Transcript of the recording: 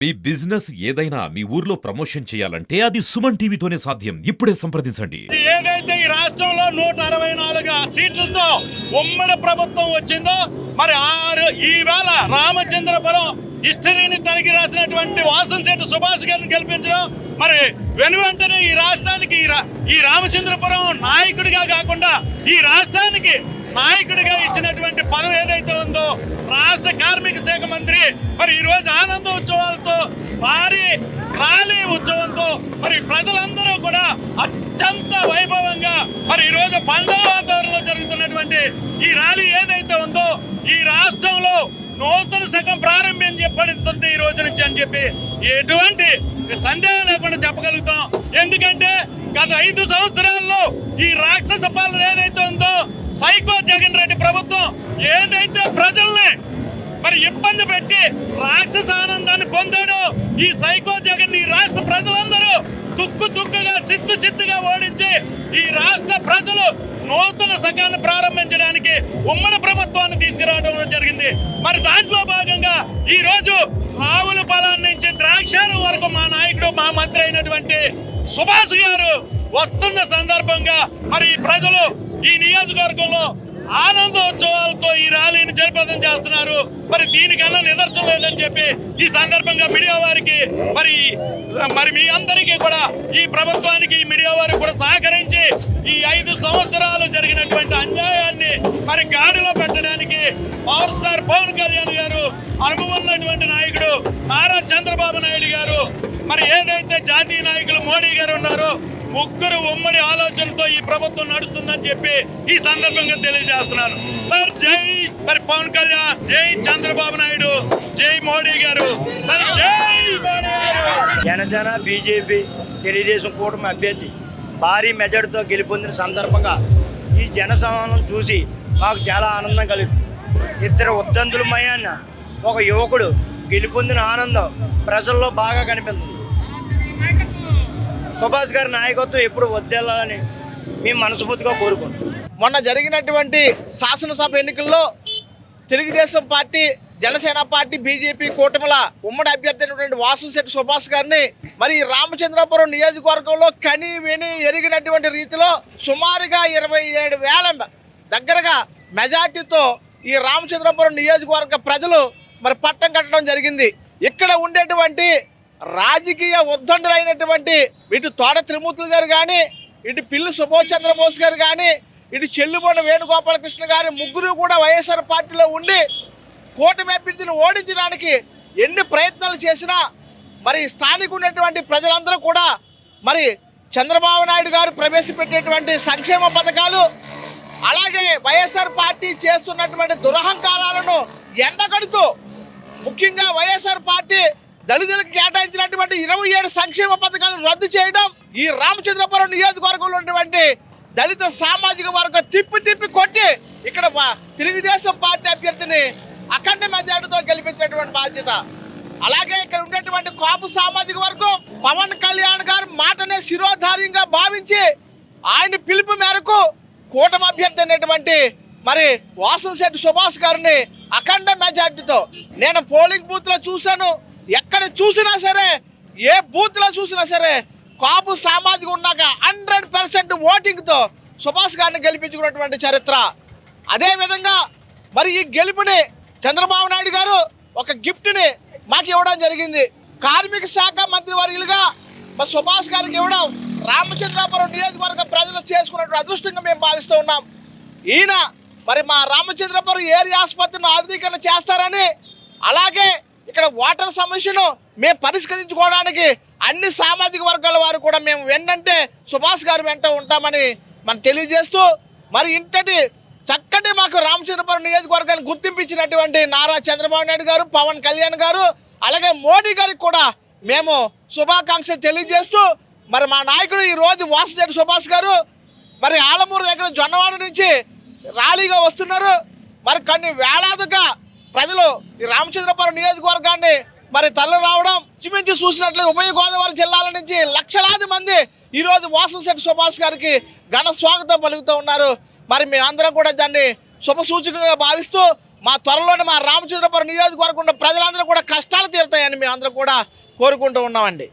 మీ business ఏదైనా మీ ఊర్లో promotion చేయాలంటే అది సుమన్ టీవీతోనే సాధ్యం. ఇప్పుడే సంప్రదించండి. ఏదైతే ఈ రాష్ట్రంలో నూట అరవై నాలుగు సీట్లతో ఉమ్మడి ప్రభుత్వం వచ్చిందో మరి ఆరు ఈవేళ రామచంద్రపురం హిస్టరీని తనకి రాసినటువంటి వాసన్ శెట్టి సుభాష్ గారిని గెలిపించడం మరి వెను వెంటనే ఈ రాష్ట్రానికి ఈ రా- ఈ రామచంద్రపురం నాయకుడిగా కాకుండా ఈ రాష్ట్రానికి నాయకుడిగా ఇచ్చినటువంటి పదవి ఏదైతే ఉందో రాష్ట్ర కార్మిక శాఖ మంత్రి మరి ఈ రోజు ఆనంద ర్యాలీ ఉత్సవంతో మరి ప్రజలందరూ కూడా అత్యంత వైభవంగా మరి ఈరోజు పండుగ వాతావరణంలో జరుగుతున్నటువంటి ఈ ర్యాలీ ఏదైతే ఉందో ఈ రాష్ట్రంలో నూతన శకం చెప్పబడుతుంది ఈ రోజు నుంచి అని చెప్పి ఎటువంటి సందేహం లేకుండా చెప్పగలుగుతాం. ఎందుకంటే గత ఐదు సంవత్సరాల్లో ఈ రాక్షస పాలన ఏదైతే ఉందో సైకో జగన్ రెడ్డి ప్రభుత్వం ఏదైతే ప్రజల్ని మరి ఇబ్బంది పెట్టి రాక్షస ఆనందాన్ని పొందాడు ఈ సైకో జగన్ ఈ రాష్ట్ర ప్రజలందరూ తుక్కు తుక్కుగా చిత్తు చిత్తుగా ఓడించి ఈ రాష్ట్ర ప్రజలు నూతన సకాన్ని ప్రారంభించడానికి ఉమ్మడి ప్రభుత్వాన్ని తీసుకురావడం జరిగింది. మరి దాంట్లో భాగంగా ఈ రోజు రావుల పొలం నుంచి ద్రాక్షారం వరకు మా నాయకుడు మా మంత్రి అయినటువంటి సుభాష్ గారు వస్తున్న సందర్భంగా మరి ప్రజలు ఈ నియోజకవర్గంలో ఆనందోత్సవాలతో ఈ ర్యాలీని జయప్రదం చేస్తున్నారు. మరి దీనికన్నా నిదర్శనం లేదని చెప్పి ఈ సందర్భంగా మీడియా వారికి మరి మరి మీ అందరికీ కూడా ఈ ప్రభుత్వానికి ఈ మీడియా వారికి కూడా సహకరించి ఈ ఐదు సంవత్సరాలు జరిగినటువంటి అన్యాయాన్ని మరి గాడిలో పెట్టడానికి పవర్ స్టార్ పవన్ కళ్యాణ్ గారు అనుభవం ఉన్నటువంటి నాయకుడు నారా చంద్రబాబు నాయుడు గారు. మరి ఏదైతే జాతీయ నాయకులు మోడీ గారు ఉన్నారో ముగ్గురు ఉమ్మడి ఆలోచనతో ఈ ప్రభుత్వం నడుస్తుందని చెప్పి ఈ సందర్భంగా తెలియజేస్తున్నాను. మరి జై మరి పవన్ కళ్యాణ్ జై చంద్రబాబు నాయుడు జై మోడీ గారు. మరి జై మోడీ గారు. జనసేన బీజేపీ తెలుగుదేశం కూటమి అభ్యర్థి భారీ మెజార్టీతో గెలుపొందిన సందర్భంగా ఈ జనసమానం చూసి మాకు చాలా ఆనందం కలిగింది. ఇద్దరు ఉద్దంతులమయ్యాన్న ఒక యువకుడు గెలుపొందిన ఆనందం ప్రజల్లో బాగా కనిపిస్తుంది సుభాష్ గారి నాయకత్వం ఎప్పుడు వద్దెళ్ళాలని మేము మనస్ఫూర్తిగా కోరుకుంటాం మొన్న జరిగినటువంటి శాసనసభ ఎన్నికల్లో Telugu Desam party Janasena party BJP కూటమిల ఉమ్మడి అభ్యర్థి అయినటువంటి వాసుశెట్టి సుభాష్ గారిని మరి ఈ రామచంద్రపురం నియోజకవర్గంలో కని విని ఎరిగినటువంటి రీతిలో సుమారుగా ఇరవై ఏడు వేల దగ్గరగా మెజార్టీతో ఈ రామచంద్రపురం నియోజకవర్గ ప్రజలు మరి పట్టం కట్టడం జరిగింది. ఇక్కడ ఉండేటువంటి రాజకీయ ఉద్దండులైనటువంటి ఇటు తోడ త్రిమూర్తులు గారు కానీ ఇటు పిల్లి సుభాష్ చంద్రబోస్ గారు కానీ ఇటు చెల్లుబొండ వేణుగోపాలకృష్ణ గారి ముగ్గురు కూడా వైఎస్ఆర్ పార్టీలో ఉండి కూటమి అభ్యర్థిని ఓడించడానికి ఎన్ని ప్రయత్నాలు చేసినా మరి స్థానిక ఉన్నటువంటి ప్రజలందరూ కూడా మరి చంద్రబాబు నాయుడు గారు ప్రవేశపెట్టేటువంటి సంక్షేమ పథకాలు అలాగే వైఎస్ఆర్ పార్టీ చేస్తున్నటువంటి దురహంకారాలను ఎండగడుతూ ముఖ్యంగా వైఎస్ఆర్ పార్టీ దళితులకు కేటాయించినటువంటి ఇరవై ఏడు సంక్షేమ పథకాలను రద్దు చేయడం ఈ రామచంద్రపురం నియోజకవర్గంలో ఉన్నటువంటి దళిత సామాజిక వర్గం తిప్పి తిప్పి కొట్టి ఇక్కడ తెలుగుదేశం పార్టీ అభ్యర్థిని అఖండ మెజార్టీతో గెలిపించినటువంటి బాధ్యత. అలాగే ఇక్కడ ఉండేటువంటి కాపు సామాజిక వర్గం పవన్ కళ్యాణ్ గారు మాటనే శిరోధార్యంగా భావించి ఆయన పిలుపు మేరకు కూటమి అభ్యర్థి అనేటువంటి మరి వాసన్ శెట్టి సుభాష్ గారిని అఖండ మెజార్టీతో నేను పోలింగ్ బూత్లో చూశాను. ఎక్కడ చూసినా సరే ఏ బూత్లో చూసినా సరే కాపు సామాజిక ఉన్నాక హండ్రెడ్ పర్సెంట్ ఓటింగ్తో సుభాష్ గారిని గెలిపించుకున్నటువంటి చరిత్ర. అదేవిధంగా మరి ఈ గెలుపుని చంద్రబాబు నాయుడు గారు ఒక గిఫ్ట్ని మాకు ఇవ్వడం జరిగింది. కార్మిక శాఖ మంత్రి వర్యులుగా మరి సుభాష్ గారికి ఇవ్వడం రామచంద్రాపురం నియోజకవర్గ ప్రజలు చేసుకున్నటువంటి అదృష్టంగా మేము భావిస్తూ ఉన్నాం. ఈయన మరి మా రామచంద్రపురం ఏరియా ఆసుపత్రిని ఆధునీకరణ చేస్తారని అలాగే ఇక్కడ వాటర్ సమస్యను మేము పరిష్కరించుకోవడానికి అన్ని సామాజిక వర్గాల వారు కూడా మేము వెన్నంటే సుభాష్ గారు వెంట ఉంటామని మనం తెలియజేస్తూ మరి ఇంతటి చక్కటి మాకు రామచంద్రపురం నియోజకవర్గాన్ని గుర్తింపించినటువంటి నారా చంద్రబాబు నాయుడు గారు పవన్ కళ్యాణ్ గారు అలాగే మోడీ గారికి కూడా మేము శుభాకాంక్షలు తెలియజేస్తూ మరి మా నాయకుడు ఈరోజు రోజు సుభాష్ గారు మరి ఆలమూరు దగ్గర జొన్నవాడ నుంచి ర్యాలీగా వస్తున్నారు. మరి కొన్ని వేలాదిగా ప్రజలు ఈ రామచంద్రపురం నియోజకవర్గాన్ని మరి తరలి రావడం చిమించి చూసినట్లు ఉభయ గోదావరి జిల్లాల నుంచి లక్షలాది మంది ఈరోజు రోజు సుభాష్ గారికి ఘన స్వాగతం పలుకుతూ ఉన్నారు. మరి మేమందరం కూడా దాన్ని శుభసూచకంగా భావిస్తూ మా త్వరలోనే మా రామచంద్రపురం నియోజకవర్గం ఉన్న ప్రజలందరూ కూడా కష్టాలు తీరుతాయని మేము అందరూ కూడా కోరుకుంటూ ఉన్నామండి.